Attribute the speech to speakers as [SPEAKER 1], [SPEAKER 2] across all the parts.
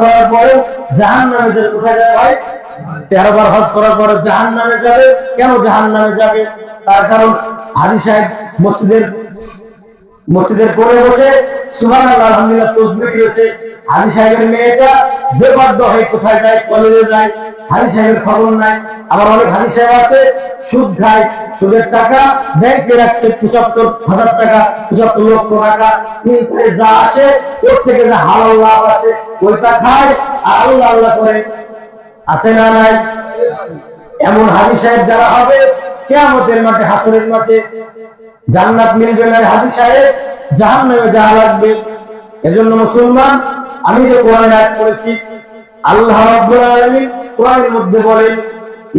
[SPEAKER 1] করার পরে জাহান নামে যাবে, কোথায় যায় ভাই? তেরো বার হজ করার পরে জাহান নামে যাবে। কেন জাহান নামে যাবে? তার কারণ হাজি সাহেব মসজিদের মসজিদের পরে বসে সুহান আলহামদুলিল্লাহ তসবি দিয়েছে। হাজি সাহেবের মেয়েটা বেবাধ্য হয়ে কোথায় যায়? কলেজে যায়। হাজি সাহেবের খবর নাই। আবার অনেক হাজি সাহেব আছে, সুদ খায়, সুদের টাকা, ব্যাংকে রাখছে পঁচাত্তর হাজার টাকা, পঁচাত্তর লক্ষ টাকা। যা ওর থেকে হালাল লাভ আছে, ওইটা খায়, আর আল্লাহ আল্লাহ করে। আছে না নাই? এমন হাজি সাহেব যারা হবে, কেয়ামতের মাঠে, হাসরের মাঠে জান্নাত মিলবে না হাজি সাহেব জাহান নামে লাগবে। এজন্য মুসলমান, আমি যে কোরআন আয়াত করেছি আল্লাহ রাব্বুল আলামিন কোরআনের মধ্যে বলেন,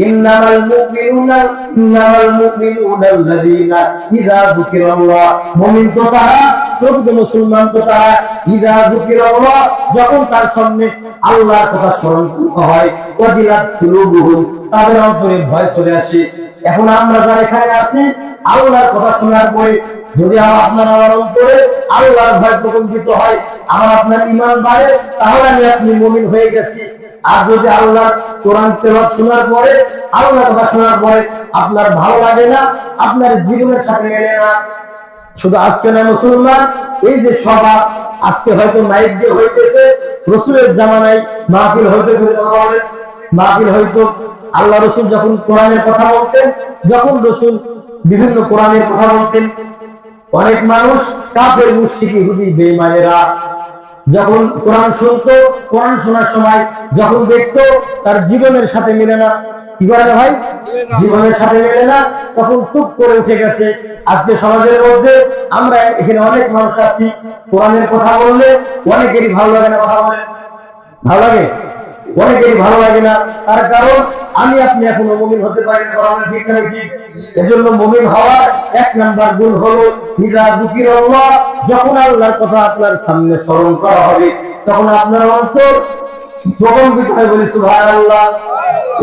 [SPEAKER 1] ইন্নামাল মুমিনুনা ইন্নামাল মুমিনুনা আল্লাযীনা ইযা যুকিরাল্লাহ। মুমিন তো তারা প্রকৃত মুসলমান তো তারা ইযা যুকিরাল্লাহ, যখন তার সামনে আল্লাহর কথা স্মরণ হয়, ওয়াজিলাত কুলুবুহুম, তাদের অন্তরে ভয় চলে আসে। এখন আমরা যারা এখানে আছি, আল্লাহর কথা শোনার পরে যদি আপনার আমার অন্তরে আল্লাহর ভয় প্রকম্পিত হয় আমার আপনার ইমান বাড়ে, তাহলে আমি আপনি মমিন হয়ে গেছি। আর যদি আল্লাহর কোরআন তেলাওয়াত শোনার পরে আল্লাহর কথা শোনার পরে আপনার ভালো লাগে না, আপনার জীবনের সাথে মেলে না। শুধু আজকে না, মুসলমান, এই যে সভা, আজকে হয়তো মাইক দিয়ে হইতেছে, রসুলের জামানায় মাহফিল হইতে মাহফিল হয়তো আল্লাহ রসুল যখন কোরআনের কথা বলতেন, যখন রসুল বিভিন্ন কোরআনের কথা বলতেন অনেক মানুষ কাফের মুশরিক ইহুদি বেঈমানেরা যখন কোরআন শুনতো, কোরআন শোনার সময় যখন দেখতো, তার জীবনের সাথে মিলে না। কি করে না ভাই? জীবনের সাথে মেলে না। তখন টুক করে উঠে গেছে। আজকে সমাজের মধ্যে আমরা এখানে অনেক মানুষ আছি। কোরআনের কথা বললে অনেকেরই ভালো লাগে না কথা বলে। ভালো লাগে? অনেকেরই ভালো লাগে না। তার কারণ, আমি আপনি এখনও মমিন হতে পারি এজন্য মমিন হওয়ার এক নাম্বার গুণ হলো যুকির আল্লাহ যখন আল্লাহর কথা আপনার সামনে স্মরণ করা হবে, তখন আপনার অন্তর প্রকম্পিত হয়ে বলি, সুবহানাল্লাহ।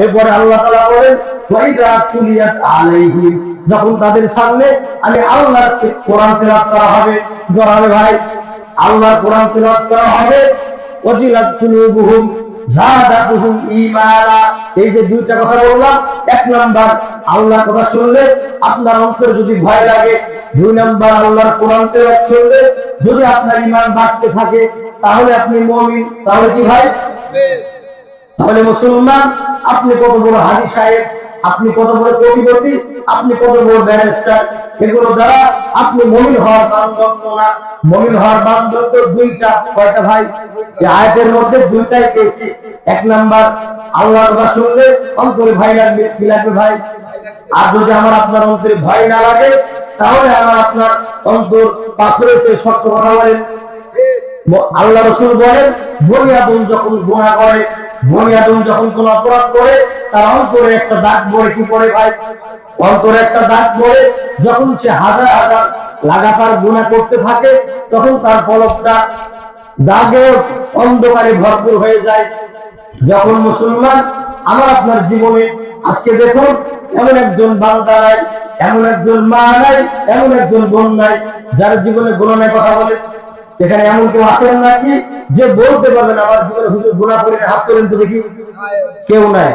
[SPEAKER 1] এরপরে আল্লাহ তাআলা বলেন যখন তাদের সামনে আমি আল্লাহর কোরআন তেলাওয়াত করা হবে করা ভাই, আল্লাহর কোরআন তেলাওয়াত করা হবে কুলুবুহুম জাদাতুহুম ঈমানা। এই যে দুইটা কথা বললাম, এক নাম্বার আল্লাহর কথা শুনলে আপনার অন্তরে যদি ভয় লাগে, দুই নাম্বার আল্লাহর কোরআন তেলাওয়াত শুনলে যদি আপনার ঈমান বাড়তে থাকে, তাহলে আপনি মুমিন। তাহলে কি ভাই? তাহলে মুসলমান, আপনি কত বড় হাজি সাহেব, আপনি কত বড় কোটিপতি, আপনি কত বড় ব্যারিস্টার এগুলো দ্বারা আপনি মমিন হওয়ার মানদণ্ড না। মমিন হওয়ার মানদণ্ড দুইটা। কয়টা ভাই? আয়াতের মধ্যে দুইটাই পেয়েছি। এক নাম্বার, আল্লাহর কথা শুনলে অন্তরে ভয় লাগবে। কি লাগবে ভাই? আর যদি আমার আপনার অন্তরে ভয় না লাগে, তাহলে আমার আপনার অন্তর পাথরের চেয়ে শক্ত কথা বলেন আল্লাহ রসুল বলেন বনি আদম যখন গুণা করে বনি আদম যখন কোন অপরাধ করে তার অন্তরে একটা দাগ পড়ে, কি পড়ে ভাই? অন্তরে একটা দাগ পড়ে, যখন সে হাজার হাজার লাগাতার গুণা করতে থাকে, তখন তার পলকটা দাগে অন্ধকারে ভরপুর হয়ে যায়। যখন মুসলমান, আমার আপনার জীবনে, আজকে দেখুন, এমন একজন বান্দা নাই, এমন একজন মা নাই, এমন একজন বোন নাই, যার জীবনে গুণনের কথা বলে। এখানে এমন কেউ আছেন নাকি? যে বলতে পারবেন আমার জীবনে হুজুর গুণা করি হাত করেন তো দেখি। কেউ নাই।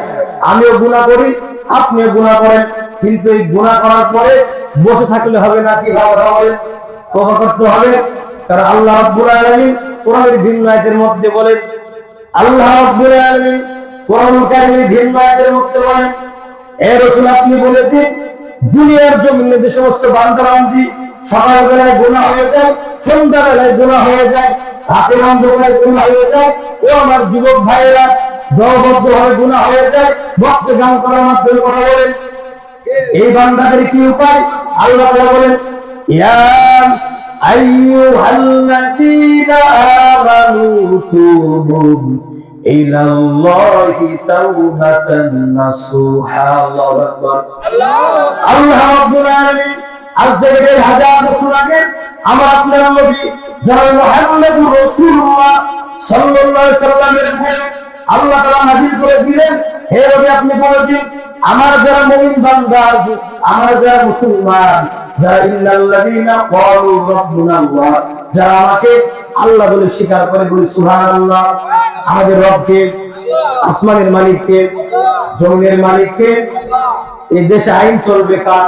[SPEAKER 1] আমিও গুণা করি, আপনিও গুণা করেন। কিন্তু এই গুণা করার পরে বসে থাকলে হবে না কি? তবা করতে হবে। কারণ আল্লাহ রাব্বুল আলামিন কোরআনের ভিন্ন আয়াতের মধ্যে বলেন, আল্লাহ রাব্বুল আলামিন কোরআন কারিমের ভিন্ন আয়াতের মধ্যে বলেন, এ রাসূল, আপনি বলে দিন দুনিয়ার জমিনে যে সমস্ত বান্দাবান্দি সকালবেলায় গুণা হয়ে যায় সন্ধ্যাবেলায় গুণা হয়ে যায় রাতের অন্ধকারে গুণা হয়ে যায়। ও আমার যুবক ভাইয়েরা দলবদ্ধ হয়ে গুণা হয়ে যায় বক্সে গান করার মাধ্যমে কথা বলেন। এই বান্দাদের কি উপায়? আল্লাহ বলেন ইয়া আলামিন হাজার আমার যারা আল্লাহ করে দিলেন, হে আপনি আমার যারা আমার যারা মুসলমান, যারা যারা আমাকে আল্লাহ বলে স্বীকার করে, বলি সুবহানাল্লাহ, আমাদের রবকে, আসমানের মালিককে, জমিনের মালিককে, এই দেশে আইন চলবে কার?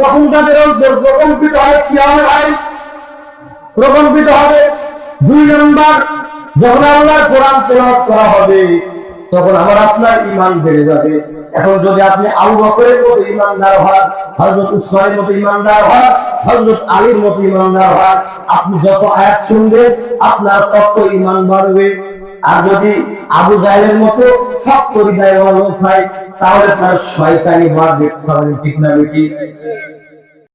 [SPEAKER 1] তখন তাদের প্রকম্পিত হয় কি হবে ভাই প্রকম্পিত হবে। দুই নম্বর, যখন আল্লাহর কোরআন তেলাওয়াত করা হবে, তখন আমার আপনার ইমান বেড়ে যাবে। এখন যদি আপনি আবু বকরের মতো ইমানদার হন, হযরত উসমানের মতো ইমানদার হন, হযরত আলীর মতো ইমানদার হন, আপনি যত আয়াত শুনবেন, আপনার তত ইমান বাড়বে। আর যদি আবু জাহেলের মতো সব পরিবারের লোক হয়, তাহলে তার শয়তানি মার দেখতে হবে, ঠিক না, বেটি?